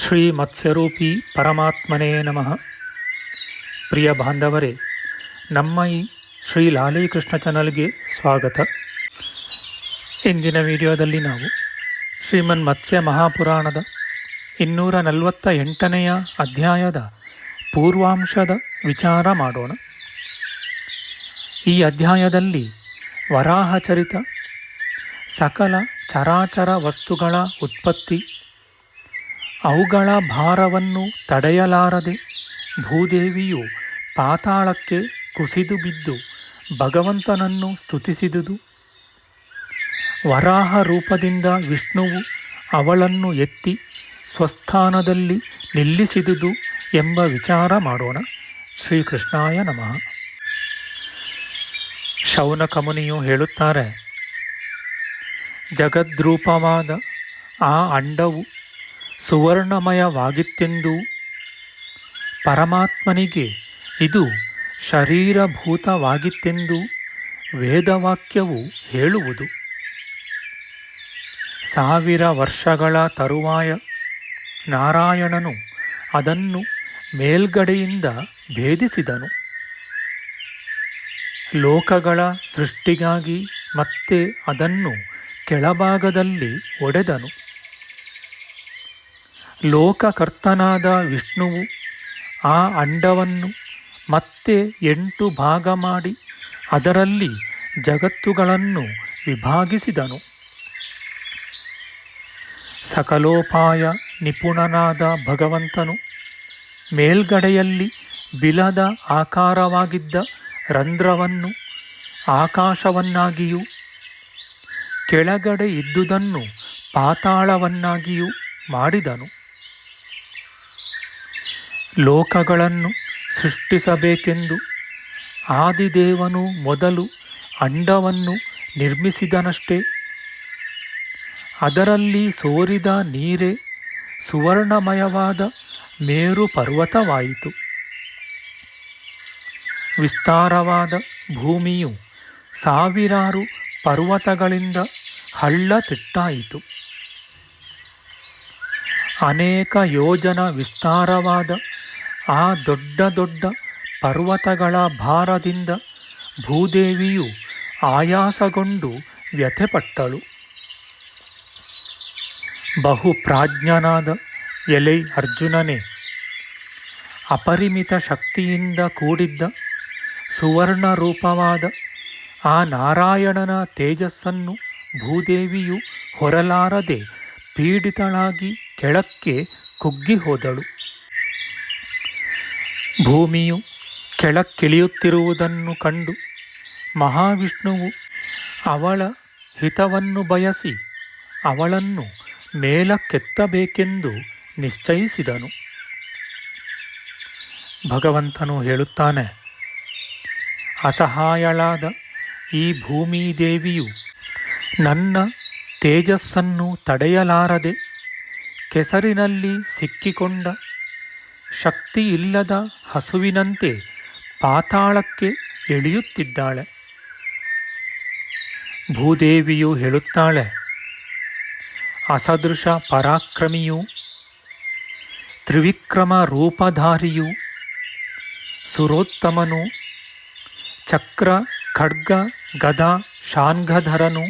ಶ್ರುತೀನಾಂ ಶ್ರೀಮತ್ಸ್ಯರೂಪಿ ಪರಮಾತ್ಮನೇ ನಮಃ. ಪ್ರಿಯ ಬಾಂಧವರೇ, ನಮ್ಮ ಈ ಶ್ರೀ ಲಾಲೀಕೃಷ್ಣ ಚಾನಲ್ಗೆ ಸ್ವಾಗತ. ಇಂದಿನ ವಿಡಿಯೋದಲ್ಲಿ ನಾವು ಶ್ರೀಮನ್ ಮತ್ಸ್ಯ ಮಹಾಪುರಾಣದ ಇನ್ನೂರ ನಲವತ್ತ ಎಂಟನೆಯ ಅಧ್ಯಾಯದ ಪೂರ್ವಾಂಶದ ವಿಚಾರ ಮಾಡೋಣ. ಈ ಅಧ್ಯಾಯದಲ್ಲಿ ವರಾಹಚರಿತ ಸಕಲ ಚರಾಚರ ವಸ್ತುಗಳ ಉತ್ಪತ್ತಿ ಅವುಗಳ ಭಾರವನ್ನು ತಡೆಯಲಾರದೆ ಭೂದೇವಿಯು ಪಾತಾಳಕ್ಕೆ ಕುಸಿದು ಬಿದ್ದು ಭಗವಂತನನ್ನು ಸ್ತುತಿಸಿದುದು. ವರಾಹ ರೂಪದಿಂದ ವಿಷ್ಣುವು ಅವಳನ್ನು ಎತ್ತಿ ಸ್ವಸ್ಥಾನದಲ್ಲಿ ನಿಲ್ಲಿಸಿದುದು ಎಂಬ ವಿಚಾರ ಮಾಡೋಣ. ಶ್ರೀಕೃಷ್ಣಾಯ ನಮಃ. ಶೌನಕಮುನಿಯು ಹೇಳುತ್ತಾರೆ, ಜಗದ್ರೂಪವಾದ ಆ ಅಂಡವು ಸುವರ್ಣಮಯವಾಗಿತ್ತೆಂದು ಪರಮಾತ್ಮನಿಗೆ ಇದು ಶರೀರಭೂತವಾಗಿತ್ತೆಂದು ವೇದವಾಕ್ಯವು ಹೇಳುವುದು. ಸಾವಿರ ವರ್ಷಗಳ ತರುವಾಯ ನಾರಾಯಣನು ಅದನ್ನು ಮೇಲ್ಗಡೆಯಿಂದ ಭೇದಿಸಿದನು. ಲೋಕಗಳ ಸೃಷ್ಟಿಗಾಗಿ ಮತ್ತೆ ಅದನ್ನು ಕೆಳಭಾಗದಲ್ಲಿ ಒಡೆದನು. ಲೋಕಕರ್ತನಾದ ವಿಷ್ಣುವು ಆ ಅಂಡವನ್ನು ಮತ್ತೆ ಎಂಟು ಭಾಗ ಮಾಡಿ ಅದರಲ್ಲಿ ಜಗತ್ತುಗಳನ್ನು ವಿಭಾಗಿಸಿದನು. ಸಕಲೋಪಾಯ ನಿಪುಣನಾದ ಭಗವಂತನು ಮೇಲ್ಗಡೆಯಲ್ಲಿ ಬಿಲದ ಆಕಾರವಾಗಿದ್ದ ರಂಧ್ರವನ್ನು ಆಕಾಶವನ್ನಾಗಿಯೂ ಕೆಳಗಡೆ ಇದ್ದುದನ್ನು ಪಾತಾಳವನ್ನಾಗಿಯೂ ಮಾಡಿದನು. ಲೋಕಗಳನ್ನು ಸೃಷ್ಟಿಸಬೇಕೆಂದು ಆದಿದೇವನು ಮೊದಲು ಅಂಡವನ್ನು ನಿರ್ಮಿಸಿದನಷ್ಟೇ. ಅದರಲ್ಲಿ ಸೋರಿದ ನೀರೇ ಸುವರ್ಣಮಯವಾದ ಮೇರು ಪರ್ವತವಾಯಿತು. ವಿಸ್ತಾರವಾದ ಭೂಮಿಯು ಸಾವಿರಾರು ಪರ್ವತಗಳಿಂದ ಹಳ್ಳ ತಿಟ್ಟಾಯಿತು. ಅನೇಕ ಯೋಜನ ವಿಸ್ತಾರವಾದ ಆ ದೊಡ್ಡ ದೊಡ್ಡ ಪರ್ವತಗಳ ಭಾರದಿಂದ ಭೂದೇವಿಯು ಆಯಾಸಗೊಂಡು ವ್ಯಥೆಪಟ್ಟಳು. ಬಹುಪ್ರಾಜ್ಞನಾದ ಎಲೈ ಅರ್ಜುನನೇ, ಅಪರಿಮಿತ ಶಕ್ತಿಯಿಂದ ಕೂಡಿದ್ದ ಸುವರ್ಣ ರೂಪವಾದ ಆ ನಾರಾಯಣನ ತೇಜಸ್ಸನ್ನು ಭೂದೇವಿಯು ಹೊರಲಾರದೆ ಪೀಡಿತಳಾಗಿ ಕೆಳಕ್ಕೆ ಕುಗ್ಗಿ ಹೋದಳು ಭೂಮಿಯು ಕೆಳಕ್ಕಿಳಿಯುತ್ತಿರುವುದನ್ನು ಕಂಡು ಮಹಾವಿಷ್ಣುವು ಅವಳ ಹಿತವನ್ನು ಬಯಸಿ ಅವಳನ್ನು ಮೇಲಕ್ಕೆತ್ತಬೇಕೆಂದು ನಿಶ್ಚಯಿಸಿದನು. ಭಗವಂತನು ಹೇಳುತ್ತಾನೆ, ಅಸಹಾಯಳಾದ ಈ ಭೂಮಿದೇವಿಯು ನನ್ನ ತೇಜಸ್ಸನ್ನು ತಡೆಯಲಾರದೆ, ಕೆಸರಿನಲ್ಲಿ ಸಿಕ್ಕಿಕೊಂಡ ಶಕ್ತಿಯಿಲ್ಲದ ಹಸುವಿನಂತೆ ಪಾತಾಳಕ್ಕೆ ಎಳೆಯುತ್ತಿದ್ದಾಳೆ. ಭೂದೇವಿಯು ಹೇಳುತ್ತಾಳೆ, ಅಸದೃಶ ಪರಾಕ್ರಮಿಯು, ತ್ರಿವಿಕ್ರಮ ರೂಪಧಾರಿಯು, ಸುರೋತ್ತಮನು, ಚಕ್ರ ಖಡ್ಗ ಗದ ಶಾಂಘಧರನು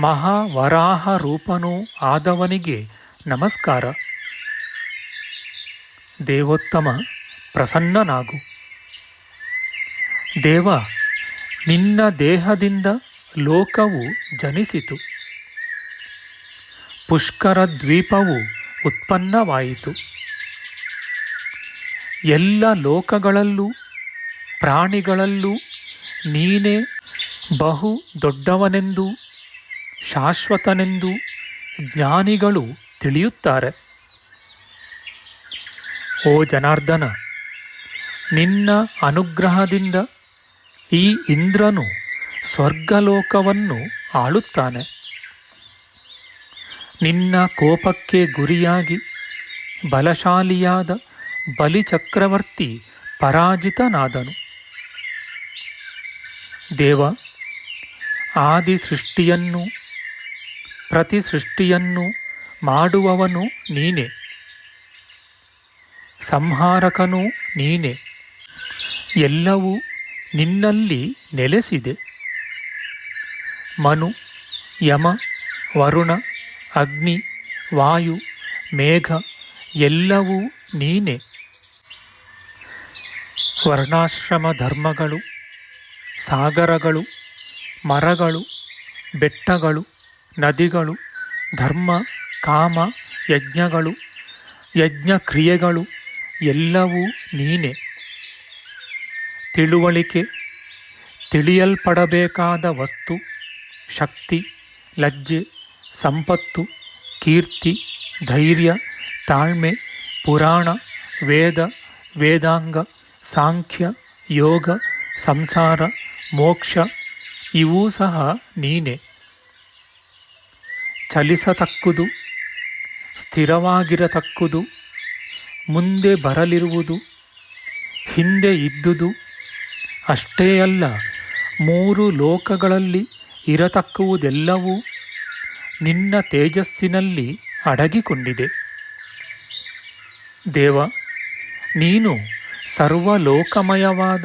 ಮಹಾವರಾಹ ರೂಪನೂ ಆದವನಿಗೆ ನಮಸ್ಕಾರ. ದೇವೋತ್ತಮ ಪ್ರಸನ್ನನಾಗು. ದೇವ, ನಿನ್ನ ದೇಹದಿಂದ ಲೋಕವು ಜನಿಸಿತು. ಪುಷ್ಕರ ದ್ವೀಪವು ಉತ್ಪನ್ನವಾಯಿತು. ಎಲ್ಲ ಲೋಕಗಳಲ್ಲೂ, ಪ್ರಾಣಿಗಳಲ್ಲೂ ನೀನೇ ಬಹು ದೊಡ್ಡವನೆಂದು, ಶಾಶ್ವತನೆಂದು ಜ್ಞಾನಿಗಳು ತಿಳಿಯುತ್ತಾರೆ. ಓ ಜನಾರ್ದನ, ನಿನ್ನ ಅನುಗ್ರಹದಿಂದ ಈ ಇಂದ್ರನು ಸ್ವರ್ಗಲೋಕವನ್ನು ಆಳುತ್ತಾನೆ. ನಿನ್ನ ಕೋಪಕ್ಕೆ ಗುರಿಯಾಗಿ ಬಲಶಾಲಿಯಾದ ಬಲಿಚಕ್ರವರ್ತಿ ಪರಾಜಿತನಾದನು. ದೇವ ಆದಿ ಸೃಷ್ಟಿಯನ್ನು ಪ್ರತಿ ಸೃಷ್ಟಿಯನ್ನು ಮಾಡುವವನು ನೀನೆ. ಸಂಹಾರಕನೂ ನೀನೆ. ಎಲ್ಲವೂ ನಿನ್ನಲ್ಲಿ ನೆಲೆಸಿದೆ. ಮನು, ಯಮ, ವರುಣ, ಅಗ್ನಿ, ವಾಯು, ಮೇಘ ಎಲ್ಲವೂ ನೀನೆ. ವರ್ಣಾಶ್ರಮ ಧರ್ಮಗಳು, ಸಾಗರಗಳು, ಮರಗಳು, ಬೆಟ್ಟಗಳು, ನದಿಗಳು, ಧರ್ಮ, ಕಾಮ, ಯಜ್ಞಗಳು ಯಜ್ಞ ಕ್ರಿಯೆಗಳು ಎಲ್ಲವೂ ನೀನೆ. ತಿಳುವಳಿಕೆ, ತಿಳಿಯಲ್ಪಡಬೇಕಾದ ವಸ್ತು, ಶಕ್ತಿ, ಲಜ್ಜೆ, ಸಂಪತ್ತು, ಕೀರ್ತಿ, ಧೈರ್ಯ, ತಾಳ್ಮೆ, ಪುರಾಣ, ವೇದ, ವೇದಾಂಗ, ಸಾಂಖ್ಯ, ಯೋಗ, ಸಂಸಾರ, ಮೋಕ್ಷ, ಇವೂ ಸಹ ನೀನೆ. ಚಲಿಸತಕ್ಕುದು, ಸ್ಥಿರವಾಗಿರತಕ್ಕುದು ಮುಂದೆ ಬರಲಿರುವುದು, ಹಿಂದೆ ಇದ್ದುದು ಅಷ್ಟೇ ಅಲ್ಲ, ಮೂರು ಲೋಕಗಳಲ್ಲಿ ಇರತಕ್ಕುವುದೆಲ್ಲವೂ ನಿನ್ನ ತೇಜಸ್ಸಿನಲ್ಲಿ ಅಡಗಿಕೊಂಡಿದೆ. ದೇವ, ನೀನು ಸರ್ವಲೋಕಮಯವಾದ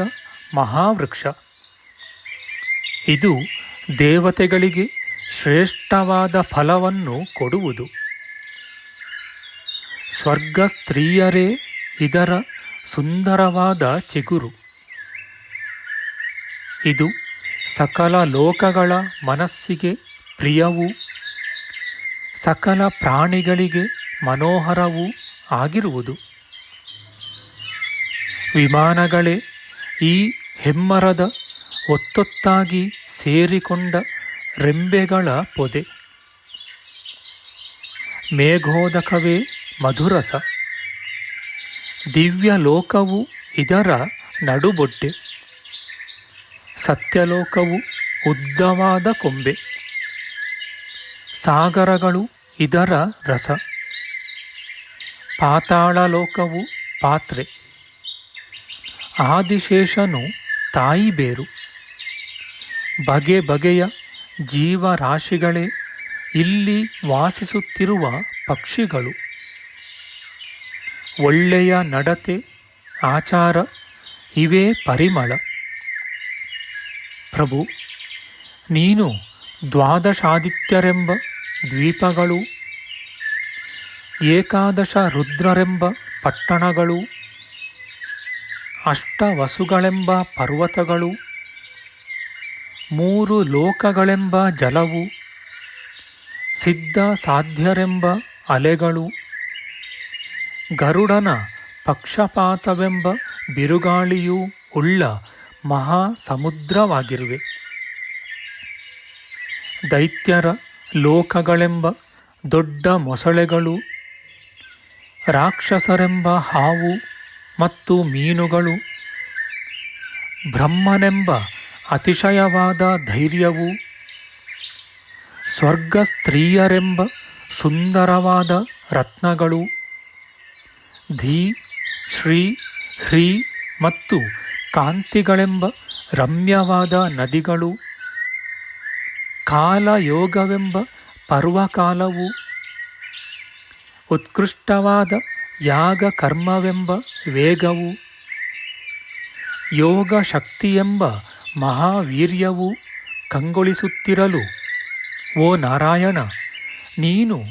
ಮಹಾವೃಕ್ಷ. ಇದು ದೇವತೆಗಳಿಗೆ ಶ್ರೇಷ್ಠವಾದ ಫಲವನ್ನು ಕೊಡುವುದು. ಸ್ವರ್ಗ ಸ್ತ್ರೀಯರೇ ಇದರ ಸುಂದರವಾದ ಚಿಗುರು. ಇದು ಸಕಲ ಲೋಕಗಳ ಮನಸ್ಸಿಗೆ ಪ್ರಿಯವೂ, ಸಕಲ ಪ್ರಾಣಿಗಳಿಗೆ ಮನೋಹರವೂ ಆಗಿರುವುದು. ವಿಮಾನಗಳೇ ಈ ಹೆಮ್ಮರದ ಒತ್ತೊತ್ತಾಗಿ ಸೇರಿಕೊಂಡ ರೆಂಬೆಗಳ ಪೊದೆ. ಮೇಘೋದಕವೇ ಮಧುರಸ. ದಿವ್ಯ ಲೋಕವು ಇದರ ನಡುಬೊಡ್ಡೆ ಸತ್ಯಲೋಕವು ಉದ್ದವಾದ ಕೊಂಬೆ. ಸಾಗರಗಳು ಇದರ ರಸ. ಪಾತಾಳ ಲೋಕವು ಪಾತ್ರೆ. ಆದಿಶೇಷನು ತಾಯಿ ಬೇರು ಬಗೆ ಬಗೆಯ ಜೀವರಾಶಿಗಳೇ ಇಲ್ಲಿ ವಾಸಿಸುತ್ತಿರುವ ಪಕ್ಷಿಗಳು. ಒಳ್ಳೆಯ ನಡತೆ, ಆಚಾರ, ಇವೇ ಪರಿಮಳ. ಪ್ರಭು, ನೀನು ದ್ವಾದಶಾದಿತ್ಯರೆಂಬ ದ್ವೀಪಗಳು, ಏಕಾದಶ ರುದ್ರರೆಂಬ ಪಟ್ಟಣಗಳು, ಅಷ್ಟವಸುಗಳೆಂಬ ಪರ್ವತಗಳು, ಮೂರು ಲೋಕಗಳೆಂಬ ಜಲವು ಸಿದ್ಧ ಸಾಧ್ಯರೆಂಬ ಅಲೆಗಳು. ಗರುಡನ ಪಕ್ಷಪಾತವೆಂಬ ಬಿರುಗಾಳಿಯೂ ಉಳ್ಳ ಮಹಾ ಸಮುದ್ರವಾಗಿರುವೆ ದೈತ್ಯರ ಲೋಕಗಳೆಂಬ ದೊಡ್ಡ ಮೊಸಳೆಗಳು, ರಾಕ್ಷಸರೆಂಬ ಹಾವು ಮತ್ತು ಮೀನುಗಳು, ಬ್ರಹ್ಮನೆಂಬ ಅತಿಶಯವಾದ ಧೈರ್ಯವು, ಸ್ವರ್ಗ ಸ್ತ್ರೀಯರೆಂಬ ಸುಂದರವಾದ ರತ್ನಗಳು. ಧೀ, ಶ್ರೀ, ಹ್ರೀ ಮತ್ತು ಕಾಂತಿಗಳೆಂಬ ರಮ್ಯವಾದ ನದಿಗಳು. ಕಾಲಯೋಗವೆಂಬ ಪರ್ವಕಾಲವು. ಉತ್ಕೃಷ್ಟವಾದ ಯಾಗ ಕರ್ಮವೆಂಬ ವೇಗವು. ಯೋಗ ಶಕ್ತಿಯೆಂಬ ಮಹಾವೀರ್ಯವು ಕಂಗೊಳಿಸುತ್ತಿರಲು, ಓ ನಾರಾಯಣ, ನೀನು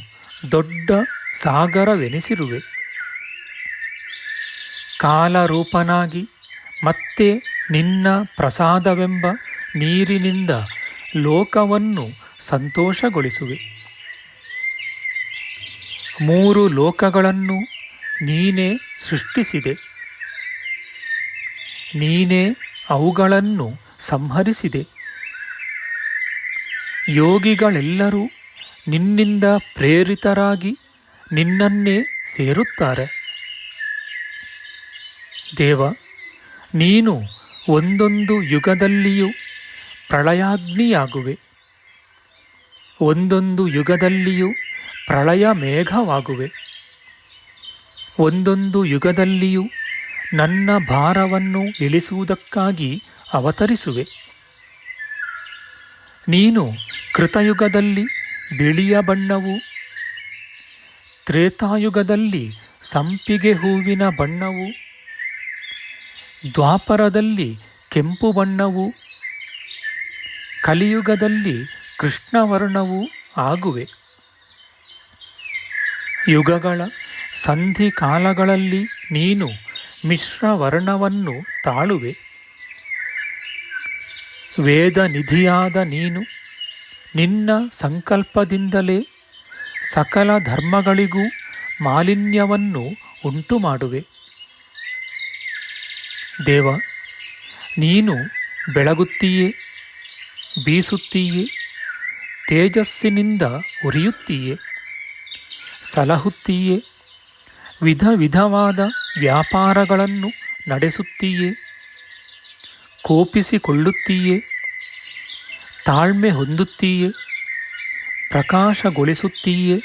ದೊಡ್ಡ ಸಾಗರವೆನಿಸಿರುವೆ. ಕಾಲರೂಪನಾಗಿ ಮತ್ತೆ ನಿನ್ನ ಪ್ರಸಾದವೆಂಬ ನೀರಿನಿಂದ ಲೋಕವನ್ನು ಸಂತೋಷಗೊಳಿಸುವೆ. ಮೂರು ಲೋಕಗಳನ್ನು ನೀನೇ ಸೃಷ್ಟಿಸಿದೆ. ನೀನೇ ಅವುಗಳನ್ನು ಸಂಹರಿಸಿದೆ. ಯೋಗಿಗಳೆಲ್ಲರೂ ನಿನ್ನಿಂದ ಪ್ರೇರಿತರಾಗಿ ನಿನ್ನನ್ನೇ ಸೇರುತ್ತಾರೆ. ದೇವ, ನೀನು ಒಂದೊಂದು ಯುಗದಲ್ಲಿಯೂ ಪ್ರಳಯಾಗ್ನಿಯಾಗುವೆ. ಒಂದೊಂದು ಯುಗದಲ್ಲಿಯೂ ಪ್ರಳಯ ಮೇಘವಾಗುವೆ ಒಂದೊಂದು ಯುಗದಲ್ಲಿಯೂ ನನ್ನ ಭಾರವನ್ನು ಇಳಿಸುವುದಕ್ಕಾಗಿ ಅವತರಿಸುವೆ. ನೀನು ಕೃತಯುಗದಲ್ಲಿ ಬಿಳಿಯ ಬಣ್ಣವು ತ್ರೇತಾಯುಗದಲ್ಲಿ ಸಂಪಿಗೆ ಹೂವಿನ ಬಣ್ಣವು ದ್ವಾಪರದಲ್ಲಿ ಕೆಂಪು ಬಣ್ಣವು ಕಲಿಯುಗದಲ್ಲಿ ಕೃಷ್ಣವರ್ಣವೂ ಆಗುವೆ. ಯುಗಗಳ ಸಂಧಿ ಕಾಲಗಳಲ್ಲಿ ನೀನು ಮಿಶ್ರವರ್ಣವನ್ನು ತಾಳುವೆ. ವೇದ ನಿಧಿಯಾದ ನೀನು ನಿನ್ನ ಸಂಕಲ್ಪದಿಂದಲೇ ಸಕಲ ಧರ್ಮಗಳಿಗೂ ಮಾಲಿನ್ಯವನ್ನು ಉಂಟು ಮಾಡುವೆ ದೇವ, ನೀನು ಬೆಳಗುತ್ತೀಯೇ, ಬೀಸುತ್ತೀಯೇ, ತೇಜಸ್ಸಿನಿಂದ ಉರಿಯುತ್ತೀಯೇ, ಸಲಹುತ್ತೀಯೇ ವಿಧ ವಿಧವಾದ ವ್ಯಾಪಾರಗಳನ್ನು ನಡೆಸುತ್ತೀಯೇ, ಕೋಪಿಸಿಕೊಳ್ಳುತ್ತೀಯೇ, ತಾಳ್ಮೆ ಹೊಂದುತ್ತೀಯೇ, ಪ್ರಕಾಶಗೊಳಿಸುತ್ತೀಯೇ,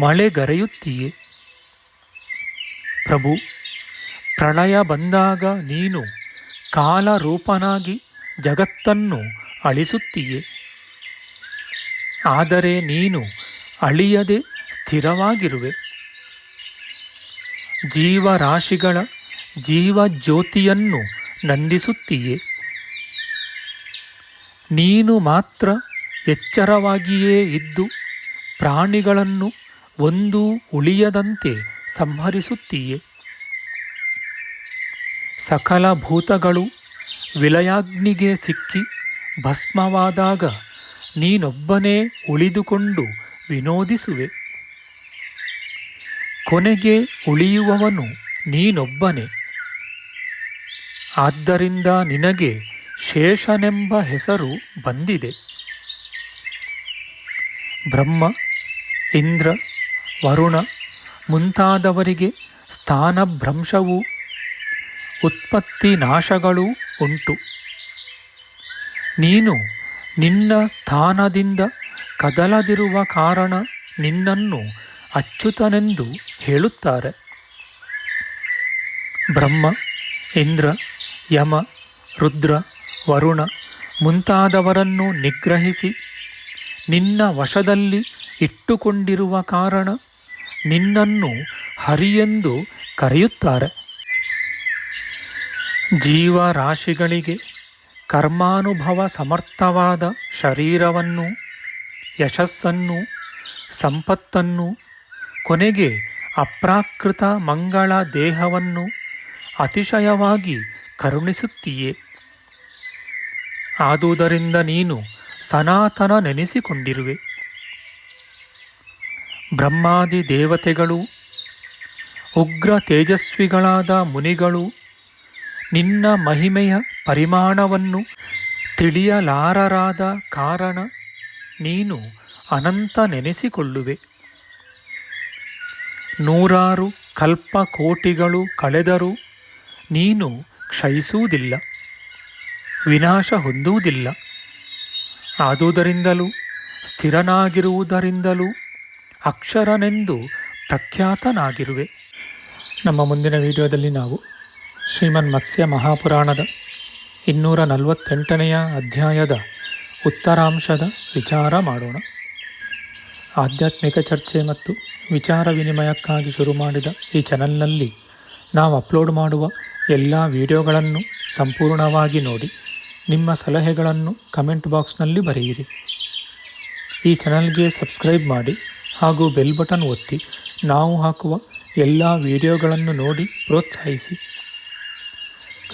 ಮಳೆಗರೆಯುತ್ತೀಯೇ. ಪ್ರಭು ಪ್ರಳಯ ಬಂದಾಗ ನೀನು ಕಾಲರೂಪನಾಗಿ ಜಗತ್ತನ್ನು ಅಳಿಸುತ್ತೀಯೇ. ಆದರೆ ನೀನು ಅಳಿಯದೆ ಸ್ಥಿರವಾಗಿರುವೆ. ಜೀವರಾಶಿಗಳ ಜೀವಜ್ಯೋತಿಯನ್ನು ನಂದಿಸುತ್ತೀಯೇ. ನೀನು ಮಾತ್ರ ಎಚ್ಚರವಾಗಿಯೇ ಇದ್ದು ಪ್ರಾಣಿಗಳನ್ನು ಒಂದೂ ಉಳಿಯದಂತೆ ಸಂಹರಿಸುತ್ತೀಯೇ. ಸಕಲ ಭೂತಗಳು ವಿಲಯಾಗ್ನಿಗೆ ಸಿಕ್ಕಿ ಭಸ್ಮವಾದಾಗ ನೀನೊಬ್ಬನೇ ಉಳಿದುಕೊಂಡು ವಿನೋದಿಸುವೆ. ಕೊನೆಗೆ ಉಳಿಯುವವನು ನೀನೊಬ್ಬನೇ. ಆದ್ದರಿಂದ ನಿನಗೆ ಶೇಷನೆಂಬ ಹೆಸರು ಬಂದಿದೆ. ಬ್ರಹ್ಮ, ಇಂದ್ರ, ವರುಣ ಮುಂತಾದವರಿಗೆ ಸ್ಥಾನಭ್ರಂಶವೂ ಉತ್ಪತ್ತಿ ನಾಶಗಳೂ ಉಂಟು. ನೀನು ನಿನ್ನ ಸ್ಥಾನದಿಂದ ಕದಲದಿರುವ ಕಾರಣ ನಿನ್ನನ್ನು ಅಚ್ಯುತನೆಂದು ಹೇಳುತ್ತಾರೆ. ಬ್ರಹ್ಮ, ಇಂದ್ರ, ಯಮ, ರುದ್ರ, ವರುಣ ಮುಂತಾದವರನ್ನು ನಿಗ್ರಹಿಸಿ ನಿನ್ನ ವಶದಲ್ಲಿ ಇಟ್ಟುಕೊಂಡಿರುವ ಕಾರಣ ನಿನ್ನನ್ನು ಹರಿಯೆಂದು ಕರೆಯುತ್ತಾರೆ. ಜೀವರಾಶಿಗಳಿಗೆ ಕರ್ಮಾನುಭವ ಸಮರ್ಥವಾದ ಶರೀರವನ್ನು, ಯಶಸ್ಸನ್ನು, ಸಂಪತ್ತನ್ನು, ಕೊನೆಗೆ ಅಪ್ರಾಕೃತ ಮಂಗಳ ದೇಹವನ್ನು ಅತಿಶಯವಾಗಿ ಕರುಣಿಸುತ್ತೀಯೇ. ಆದುದರಿಂದ ನೀನು ಸನಾತನ ನೆನೆಸಿಕೊಂಡಿರುವೆ. ಬ್ರಹ್ಮಾದಿ ದೇವತೆಗಳು, ಉಗ್ರ ತೇಜಸ್ವಿಗಳಾದ ಮುನಿಗಳು ನಿನ್ನ ಮಹಿಮೆಯ ಪರಿಮಾಣವನ್ನು ತಿಳಿಯಲಾರರಾದ ಕಾರಣ ನೀನು ಅನಂತ ನೆನೆಸಿಕೊಳ್ಳುವೆ. ನೂರಾರು ಕಲ್ಪ ಕೋಟಿಗಳು ಕಳೆದರೂ ನೀನು ಕ್ಷಯಿಸುವುದಿಲ್ಲ, ವಿನಾಶ ಹೊಂದುವುದಿಲ್ಲ. ಆದುದರಿಂದಲೂ, ಸ್ಥಿರನಾಗಿರುವುದರಿಂದಲೂ ಅಕ್ಷರನೆಂದು ಪ್ರಖ್ಯಾತನಾಗಿರುವೆ. ನಮ್ಮ ಮುಂದಿನ ವಿಡಿಯೋದಲ್ಲಿ ನಾವು ಶ್ರೀಮನ್ ಮತ್ಸ್ಯ ಮಹಾಪುರಾಣದ ಇನ್ನೂರ ನಲವತ್ತೆಂಟನೆಯ ಅಧ್ಯಾಯದ ಉತ್ತರಾಂಶದ ವಿಚಾರ ಮಾಡೋಣ. ಆಧ್ಯಾತ್ಮಿಕ ಚರ್ಚೆ ಮತ್ತು ವಿಚಾರ ವಿನಿಮಯಕ್ಕಾಗಿ ಶುರು ಮಾಡಿದ ಈ ಚಾನಲ್ನಲ್ಲಿ ನಾವು ಅಪ್ಲೋಡ್ ಮಾಡುವ ಎಲ್ಲ ವಿಡಿಯೋಗಳನ್ನು ಸಂಪೂರ್ಣವಾಗಿ ನೋಡಿ, ನಿಮ್ಮ ಸಲಹೆಗಳನ್ನು ಕಮೆಂಟ್ ಬಾಕ್ಸ್ನಲ್ಲಿ ಬರೆಯಿರಿ. ಈ ಚಾನಲ್ಗೆ ಸಬ್ಸ್ಕ್ರೈಬ್ ಮಾಡಿ ಹಾಗೂ ಬೆಲ್ ಬಟನ್ ಒತ್ತಿ ನಾವು ಹಾಕುವ ಎಲ್ಲ ವಿಡಿಯೋಗಳನ್ನು ನೋಡಿ ಪ್ರೋತ್ಸಾಹಿಸಿ.